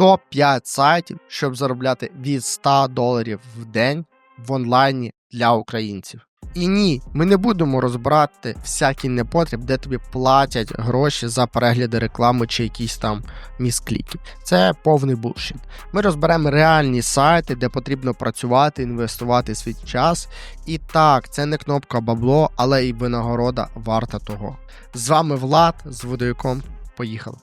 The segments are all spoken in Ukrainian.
топ-5 сайтів, щоб заробляти від 100 доларів в день в онлайні для українців. І ні, ми не будемо розбирати всякий непотріб, де тобі платять гроші за перегляди реклами чи якісь там міскліки. Це повний булшіт. Ми розберемо реальні сайти, де потрібно працювати, інвестувати свій час. І так, це не кнопка бабло, але і винагорода варта того. З вами Влад з водояком. Поїхали.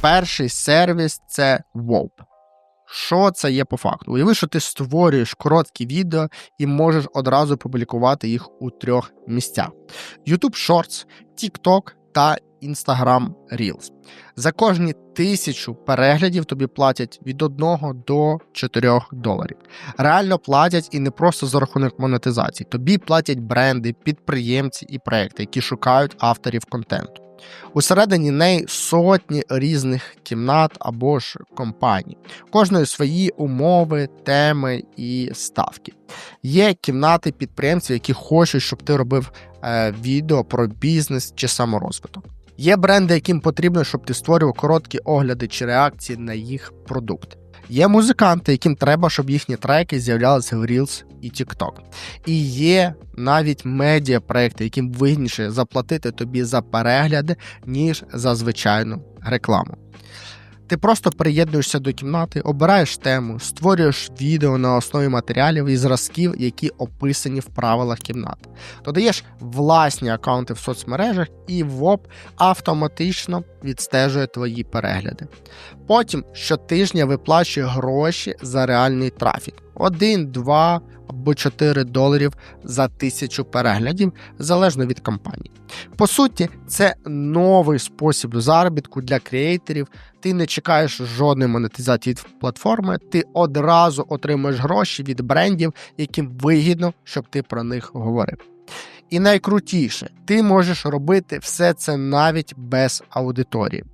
Перший сервіс це WOP. Що це є по факту? Уяви, що ти створюєш короткі відео і можеш одразу публікувати їх у трьох місцях: YouTube Shorts, TikTok та Instagram Reels. За кожні тисячу переглядів тобі платять від 1 до 4 доларів. Реально платять і не просто за рахунок монетизації. Тобі платять бренди, підприємці і проекти, які шукають авторів контенту. Усередині неї сотні різних кімнат або ж компаній, кожної свої умови, теми і ставки. Є кімнати підприємців, які хочуть, щоб ти робив е, відео про бізнес чи саморозвиток. Є бренди, яким потрібно, щоб ти створював короткі огляди чи реакції на їх продукти. Є музиканти, яким треба, щоб їхні треки з'являлися в Reels і TikTok. І є навіть медіа проекти, яким вигідніше заплатити тобі за перегляди, ніж за звичайну рекламу. Ти просто приєднуєшся до кімнати, обираєш тему, створюєш відео на основі матеріалів і зразків, які описані в правилах кімнати. Додаєш власні аккаунти в соцмережах, і ВОП автоматично відстежує твої перегляди. Потім щотижня виплачує гроші за реальний трафік: 1, 2 або 4 доларів за тисячу переглядів залежно від компанії. По суті, це новий спосіб заробітку для креаторів. Ти не чекаєш жодної монетизації від платформи, ти одразу отримуєш гроші від брендів, яким вигідно, щоб ти про них говорив. І найкрутіше, ти можеш робити все це навіть без аудиторії.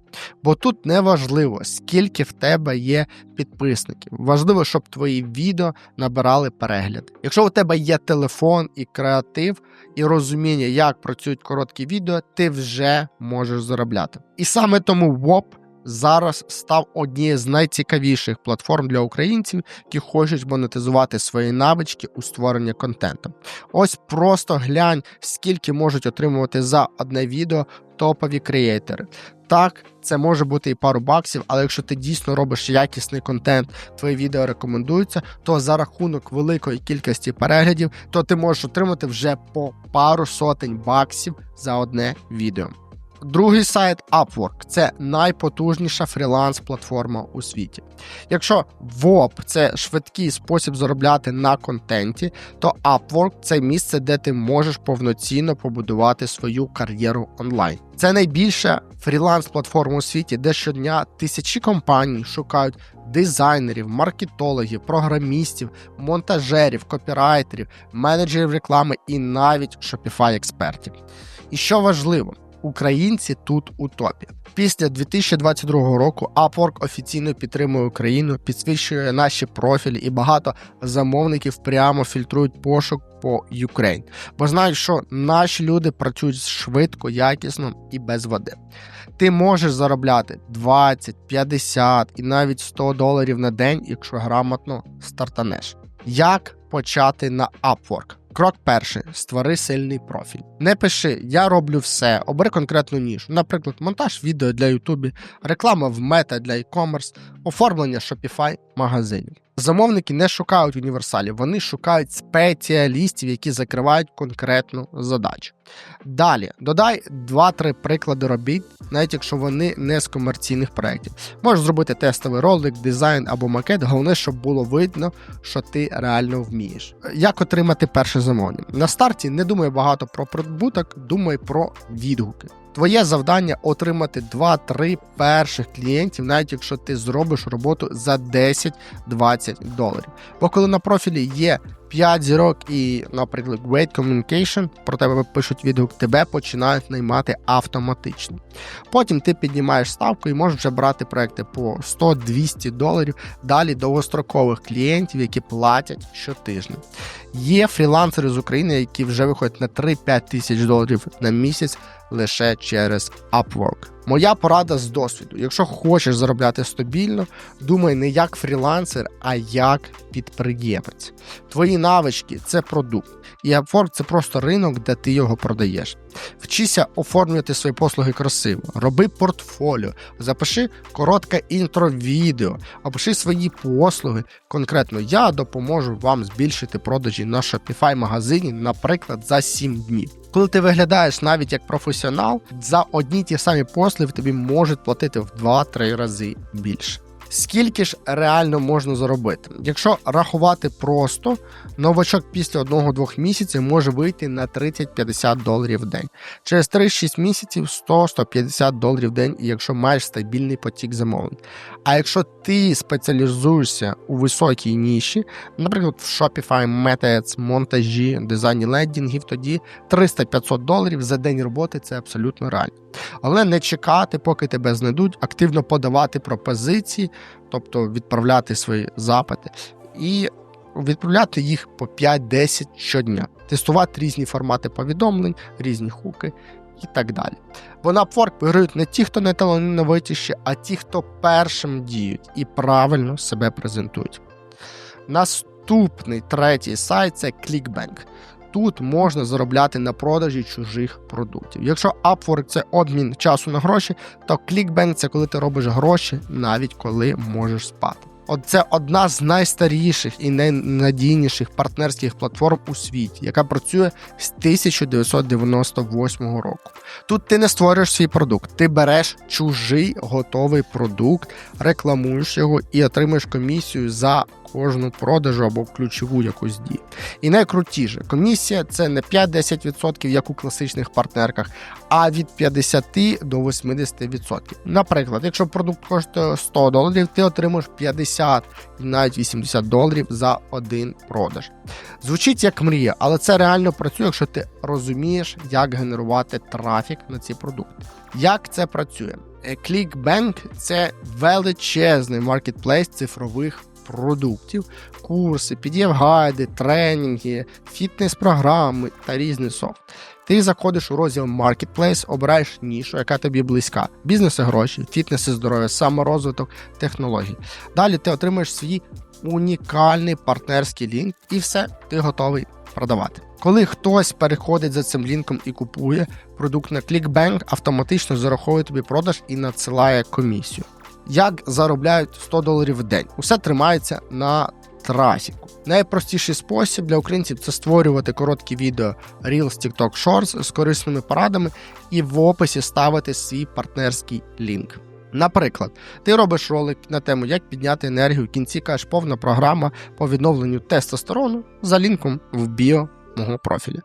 Бо тут не важливо, скільки в тебе є підписників. Важливо, щоб твої відео набирали перегляди. Якщо у тебе є телефон і креатив, і розуміння, як працюють короткі відео, ти вже можеш заробляти. І саме тому WOP зараз став однією з найцікавіших платформ для українців, які хочуть монетизувати свої навички у створенні контенту. Ось просто глянь, скільки можуть отримувати за одне відео топові креатори. Так, це може бути і пару баксів, але якщо ти дійсно робиш якісний контент, твої відео рекомендуються, то за рахунок великої кількості переглядів, то ти можеш отримати вже по пару сотень баксів за одне відео. Другий сайт Upwork це найпотужніша фріланс-платформа у світі. Якщо ВОП це швидкий спосіб заробляти на контенті, то Upwork це місце, де ти можеш повноцінно побудувати свою кар'єру онлайн. Це найбільша фріланс-платформа у світі, де щодня тисячі компаній шукають дизайнерів, маркетологів, програмістів, монтажерів, копірайтерів, менеджерів реклами і навіть shopify експертів. І що важливо, українці тут у топі. Після 2022 року Upwork офіційно підтримує Україну, підсвічує наші профілі, і багато замовників прямо фільтрують пошук по Ukraine, бо знають, що наші люди працюють швидко, якісно і без води. Ти можеш заробляти 20, 50 і навіть 100 доларів на день, якщо грамотно стартанеш. Як почати на Upwork? Крок перший: створи сильний профіль. Не пиши, я роблю все, обери конкретну нішу. Наприклад, монтаж відео для Ютубі, реклама в мета для e-commerce, оформлення Shopify магазинів. Замовники не шукають універсалів, вони шукають спеціалістів, які закривають конкретну задачу. Далі додай 2-3 приклади робіт, навіть якщо вони не з комерційних проєктів. Можеш зробити тестовий ролик, дизайн або макет. Головне, щоб було видно, що ти реально вмієш. Як отримати перше замовлення? На старті не думай багато про прибуток, думай про відгуки. Твоє завдання отримати 2-3 перших клієнтів, навіть якщо ти зробиш роботу за 10-20 доларів. Бо коли на профілі є 5 зірок і, наприклад, Great Communication, про тебе пишуть відгук, тебе починають наймати автоматично. Потім ти піднімаєш ставку і можеш вже брати проекти по 100-200 доларів, далі довгострокових клієнтів, які платять щотижня. Є фрілансери з України, які вже виходять на 3-5 тисяч доларів на місяць лише через Upwork. Моя порада з досвіду. Якщо хочеш заробляти стабільно, думай не як фрілансер, а як підприємець. Твої навички це продукт. І Upwork – це просто ринок, де ти його продаєш. Вчися оформлювати свої послуги красиво, роби портфоліо, запиши коротке інтро-відео, опиши свої послуги. Конкретно я допоможу вам збільшити продажі на Shopify магазині, наприклад, за 7 днів. Коли ти виглядаєш навіть як професіонал, за одні ті самі послуги тобі можуть платити в 2-3 рази більше. Скільки ж реально можна заробити? Якщо рахувати просто, новачок після 1-2 місяців може вийти на 30-50 доларів в день. Через 3-6 місяців 100-150 доларів в день, якщо маєш стабільний потік замовлень. А якщо ти спеціалізуєшся у високій ніші, наприклад, в Shopify, Meta монтажі, дизайні лендінгів, тоді 300-500 доларів за день роботи це абсолютно реально. Але не чекати, поки тебе знайдуть, активно подавати пропозиції, тобто відправляти свої запити, і відправляти їх по 5-10 щодня, тестувати різні формати повідомлень, різні хуки і так далі. Бо на Upwork виграють не ті, хто не талановитіші, а ті, хто першим діють і правильно себе презентують. Наступний третій сайт це ClickBank тут можна заробляти на продажі чужих продуктів. Якщо Upwork – це обмін часу на гроші, то ClickBank – це коли ти робиш гроші, навіть коли можеш спати. От це одна з найстаріших і найнадійніших партнерських платформ у світі, яка працює з 1998 року. Тут ти не створюєш свій продукт, ти береш чужий готовий продукт, рекламуєш його і отримуєш комісію за кожну продажу або ключову якусь дію. І найкрутіше, комісія це не 5-10%, як у класичних партнерках, а від 50 до 80%. Наприклад, якщо продукт коштує 100 доларів, ти отримуєш 50 і навіть 80 доларів за один продаж. Звучить як мрія, але це реально працює, якщо ти розумієш, як генерувати трафік на ці продукти. Як це працює? ClickBank – це величезний маркетплейс цифрових продуктів, курси, PDF-гайди, тренінги, фітнес-програми та різний софт. Ти заходиш у розділ Marketplace, обираєш нішу, яка тобі близька. Бізнес і гроші, фітнес і здоров'я, саморозвиток, технології. Далі ти отримаєш свій унікальний партнерський лінк, і все, ти готовий продавати. Коли хтось переходить за цим лінком і купує продукт на ClickBank, автоматично зараховує тобі продаж і надсилає комісію як заробляють 100 доларів в день. Усе тримається на трафіку. Найпростіший спосіб для українців це створювати короткі відео Reels TikTok Shorts з корисними порадами і в описі ставити свій партнерський лінк. Наприклад, ти робиш ролик на тему, як підняти енергію, в кінці кажеш повна програма по відновленню тестостерону за лінком в біо мого профіля.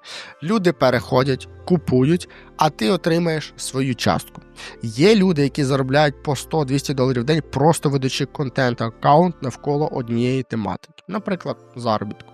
Люди переходять, купують, а ти отримаєш свою частку. Є люди, які заробляють по 100-200 доларів в день, просто ведучи контент аккаунт навколо однієї тематики, наприклад, заробітку.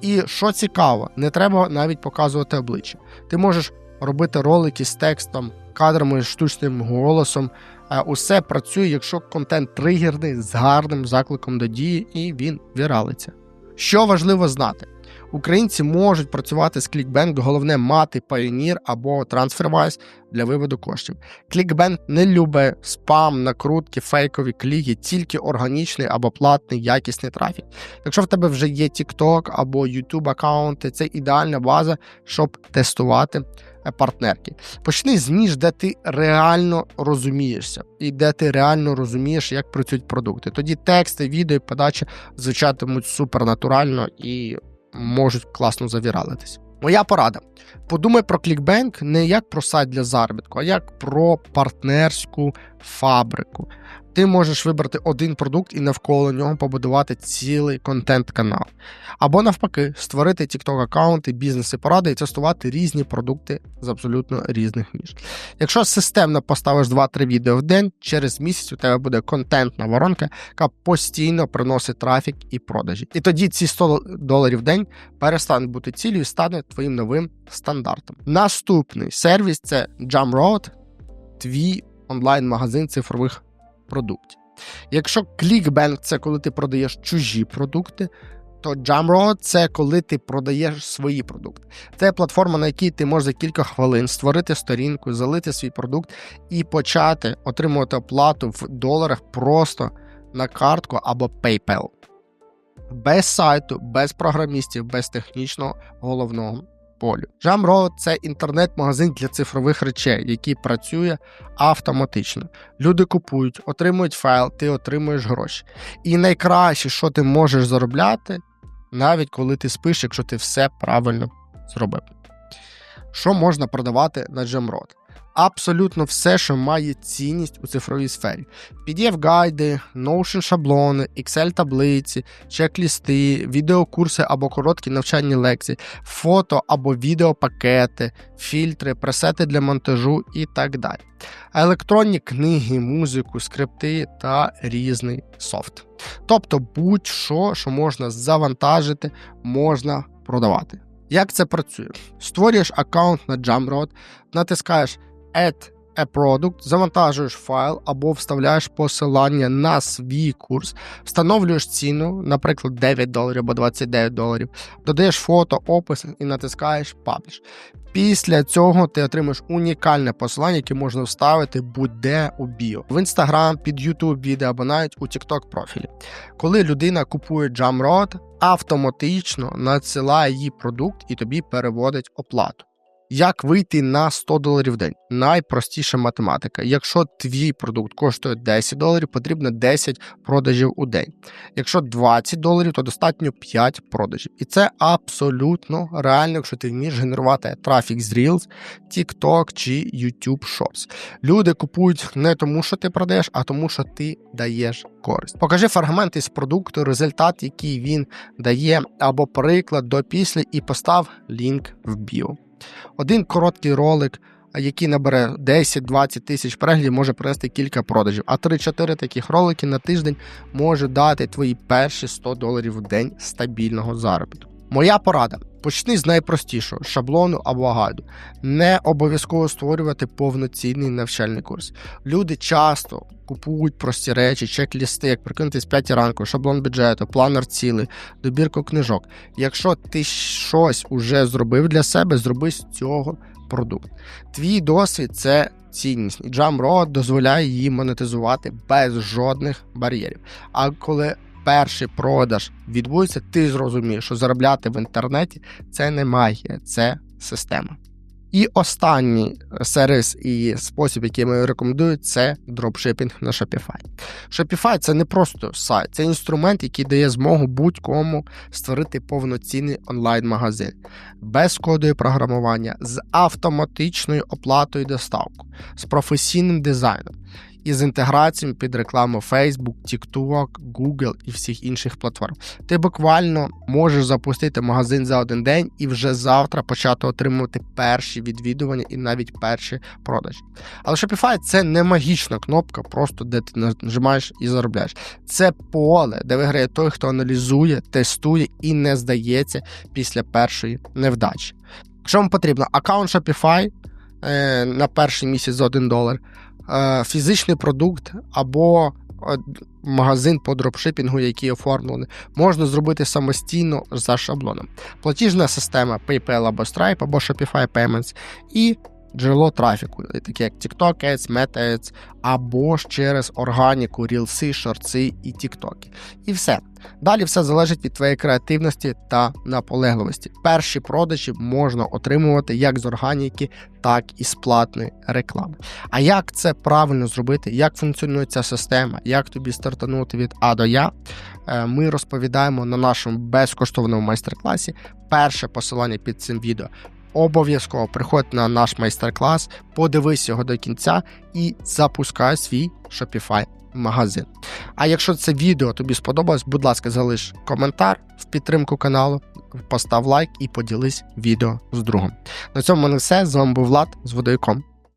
І що цікаво, не треба навіть показувати обличчя. Ти можеш робити ролики з текстом, кадрами, штучним голосом. Е, усе працює, якщо контент тригерний з гарним закликом до дії, і він віралиться. Що важливо знати, Українці можуть працювати з Clickbank, головне мати Pioneer або TransferWise для виводу коштів. Clickbank не любить спам, накрутки, фейкові кліки, тільки органічний або платний якісний трафік. Якщо в тебе вже є TikTok або YouTube аккаунти, це ідеальна база, щоб тестувати е, партнерки. Почни з ніж, де ти реально розумієшся, і де ти реально розумієш, як працюють продукти. Тоді тексти, відео і подача звучатимуть супернатурально і можуть класно завіралитись. Моя порада: подумай про клікбенк не як про сайт для заробітку, а як про партнерську фабрику ти можеш вибрати один продукт і навколо нього побудувати цілий контент-канал. Або навпаки, створити TikTok аккаунти, бізнеси поради і тестувати різні продукти з абсолютно різних ніж. Якщо системно поставиш 2-3 відео в день, через місяць у тебе буде контентна воронка, яка постійно приносить трафік і продажі. І тоді ці 100 доларів в день перестануть бути цілею і стане твоїм новим стандартом. Наступний сервіс це Jumroad, твій онлайн-магазин цифрових продуктів. Якщо клікбенк це коли ти продаєш чужі продукти, то Jamroad – це коли ти продаєш свої продукти. Це платформа, на якій ти можеш за кілька хвилин створити сторінку, залити свій продукт і почати отримувати оплату в доларах просто на картку або PayPal. Без сайту, без програмістів, без технічного головного полю. Jamroad – це інтернет-магазин для цифрових речей, який працює автоматично. Люди купують, отримують файл, ти отримуєш гроші. І найкраще, що ти можеш заробляти, навіть коли ти спиш, якщо ти все правильно зробив. Що можна продавати на Jamroad? Абсолютно все, що має цінність у цифровій сфері: pdf гайди, Notion шаблони, Excel таблиці, чек-лісти, відеокурси або короткі навчальні лекції, фото або відеопакети, фільтри, пресети для монтажу і так далі. Електронні книги, музику, скрипти та різний софт. Тобто будь-що, що можна завантажити, можна продавати. Як це працює? Створюєш аккаунт на Jamroad, натискаєш Add a Product, завантажуєш файл або вставляєш посилання на свій курс, встановлюєш ціну, наприклад, 9 доларів або 29 доларів, додаєш фото, опис і натискаєш Publish. Після цього ти отримаєш унікальне посилання, яке можна вставити будь-де у біо в Instagram, під YouTube відео або навіть у TikTok профілі. Коли людина купує Jamroad, автоматично надсилає їй продукт і тобі переводить оплату. Як вийти на 100 доларів в день? Найпростіша математика. Якщо твій продукт коштує 10 доларів, потрібно 10 продажів у день. Якщо 20 доларів, то достатньо 5 продажів. І це абсолютно реально, якщо ти вмієш генерувати трафік з Reels, TikTok чи YouTube Shorts. Люди купують не тому, що ти продаєш, а тому, що ти даєш користь. Покажи фрагмент із продукту, результат, який він дає, або приклад до після, і постав лінк в біо. Один короткий ролик, який набере 10-20 тисяч переглядів, може принести кілька продажів. А 3-4 таких ролики на тиждень може дати твої перші 100 доларів в день стабільного заробітку. Моя порада. Почни з найпростішого шаблону або гайду. Не обов'язково створювати повноцінний навчальний курс. Люди часто купують прості речі, чек-лісти, як прикинутись 5 ранку, шаблон бюджету, планер цілий, добірку книжок. Якщо ти щось уже зробив для себе, зроби з цього продукт. Твій досвід це цінність, і Jamroad дозволяє її монетизувати без жодних бар'єрів. А коли перший продаж відбудеться, ти зрозумієш, що заробляти в інтернеті це не магія, це система. І останній сервіс і спосіб, який ми рекомендую, це дропшипінг на Shopify. Shopify це не просто сайт, це інструмент, який дає змогу будь-кому створити повноцінний онлайн-магазин без кодою програмування, з автоматичною оплатою доставку, з професійним дизайном із інтеграціями під рекламу Facebook, TikTok, Google і всіх інших платформ. Ти буквально можеш запустити магазин за один день і вже завтра почати отримувати перші відвідування і навіть перші продажі. Але Shopify це не магічна кнопка, просто де ти нажимаєш і заробляєш. Це поле, де виграє той, хто аналізує, тестує і не здається після першої невдачі. Якщо вам потрібно аккаунт Shopify е, на перший місяць за 1 долар. Е, фізичний продукт або е, магазин по дропшипінгу, який оформлений, можна зробити самостійно за шаблоном. Платіжна система PayPal або Stripe, або Shopify Payments і джерело трафіку, такі як TikTok Ads, Meta Ads, або ж через органіку, рілси, шорти і TikTok. І все. Далі все залежить від твоєї креативності та наполегливості. Перші продажі можна отримувати як з органіки, так і з платної реклами. А як це правильно зробити, як функціонує ця система, як тобі стартанути від А до Я, е, ми розповідаємо на нашому безкоштовному майстер-класі. Перше посилання під цим відео обов'язково приходь на наш майстер-клас, подивись його до кінця і запускай свій Shopify магазин. А якщо це відео тобі сподобалось, будь ласка, залиш коментар в підтримку каналу, постав лайк і поділись відео з другом. На цьому мене все. З вами був Влад з водойком.